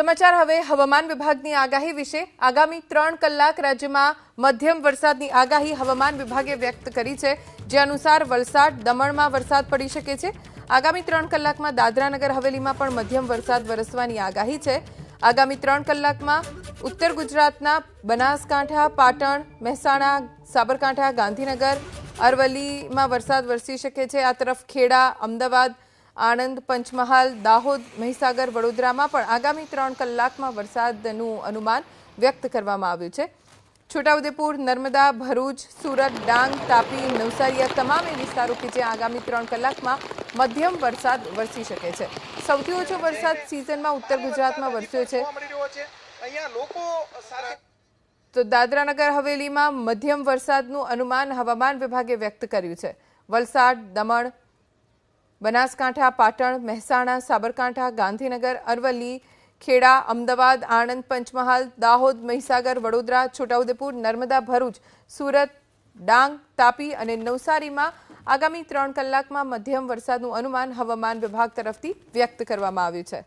સમાચાર હવે હવામાન વિભાગની આગાહી વિશે. આગામી ત્રણ કલાક રાજ્યમાં મધ્યમ વરસાદની આગાહી હવામાન વિભાગે વ્યક્ત કરી છે. જે અનુસાર વલસાડ, દમણમાં વરસાદ પડી શકે છે. આગામી ત્રણ કલાકમાં દાદરાનગર, હવેલીમાં પણ મધ્યમ વરસાદ વરસવાની આગાહી છે. આગામી ત્રણ કલાકમાં ઉત્તર ગુજરાતના બનાસકાંઠા, પાટણ, મહેસાણા, સાબરકાંઠા, ગાંધીનગર, અરવલ્લીમાં વરસાદ વરસી શકે છે. આ તરફ ખેડા, અમદાવાદ આણંદ પંચમહાલ દાહોદ મહીસાગર વડોદરામાં પણ આગામી ત્રણ કલાકમાં વરસાદનું અનુમાન વ્યક્ત કરવામાં આવ્યું છે. છોટાઉદેપુર નર્મદા ભરૂચ સુરત ડાંગ તાપી નવસારી તમામ એ વિસ્તારો કે જ્યાં આગામી ત્રણ કલાકમાં મધ્યમ વરસાદ વરસી શકે છે. સૌથી ઓછો વરસાદ સિઝનમાં ઉત્તર ગુજરાતમાં વરસ્યો છે. તો દાદરાનગર હવેલીમાં મધ્યમ વરસાદનું અનુમાન હવામાન વિભાગે વ્યક્ત કર્યું છે. વલસાડ દમણ બનાસકાંઠા, પાટણ, મહેસાણા, સાબરકાંઠા, ગાંધીનગર, અરવલ્લી, ખેડા, અમદાવાદ, આણંદ, પંચમહાલ, દાહોદ, મહીસાગર, વડોદરા, છોટાઉદેપુર, નર્મદા, ભરૂચ, સુરત, ડાંગ, તાપી અને નવસારીમાં આગામી ત્રણ કલાકમાં મધ્યમ વરસાદનું અનુમાન હવામાન વિભાગ તરફથી વ્યક્ત કરવામાં આવ્યું છે.